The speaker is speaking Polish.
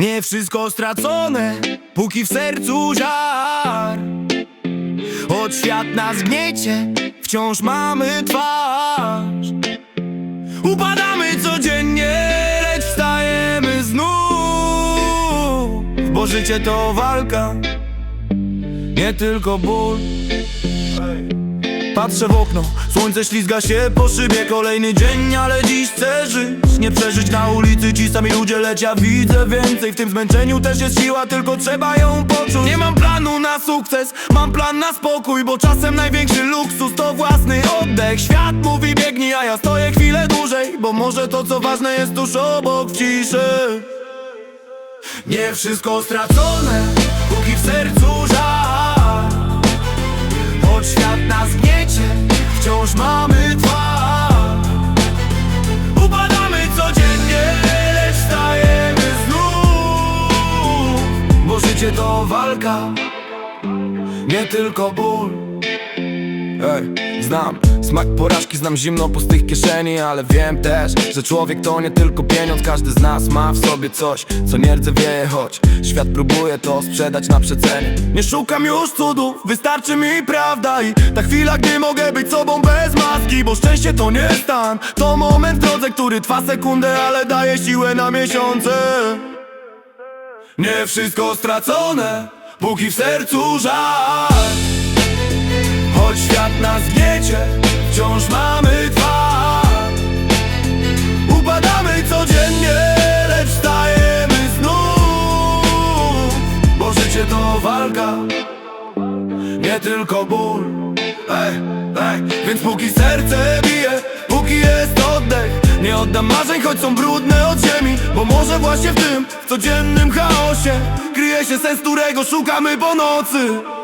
Nie wszystko stracone, póki w sercu żar. Choć świat nas gniecie, wciąż mamy twarz. Upadamy codziennie, lecz wstajemy znów. Bo życie to walka, nie tylko ból Patrzę w okno, słońce ślizga się po szybie. Kolejny dzień, ale dziś chcę żyć. Nie przeżyć na ulicy ci sami ludzie Lecz ja widzę więcej. W tym zmęczeniu też jest siła, tylko trzeba ją poczuć. Nie mam planu na sukces, mam plan na spokój Bo czasem największy luksus to własny oddech. Świat mówi biegnij, a ja stoję chwilę dłużej Bo może to co ważne jest tuż obok w ciszy. Nie wszystko stracone, wciąż mamy twarz Upadamy codziennie, lecz stajemy znów. Bo życie to walka, nie tylko ból Ej, znam. Smak porażki, znam zimno pustych kieszeni Ale wiem też, że człowiek to nie tylko pieniądz. Każdy z nas ma w sobie coś, co nie rdze wieje Choć świat próbuje to sprzedać na przecenie. Nie szukam już cudów, wystarczy mi prawda I ta chwila, gdy mogę być sobą bez maski Bo szczęście to nie stan, to moment w drodze Który trwa sekundę, ale daje siłę na miesiące. Nie wszystko stracone, póki w sercu żal Choć świat nas gniecie, wciąż mamy twarz Upadamy codziennie, lecz wstajemy znów Bo życie to walka, nie tylko ból. Ej, ej, więc póki serce bije, póki jest oddech Nie oddam marzeń, choć są brudne od ziemi Bo może właśnie w tym, w codziennym chaosie Kryje się sens, którego szukamy po nocy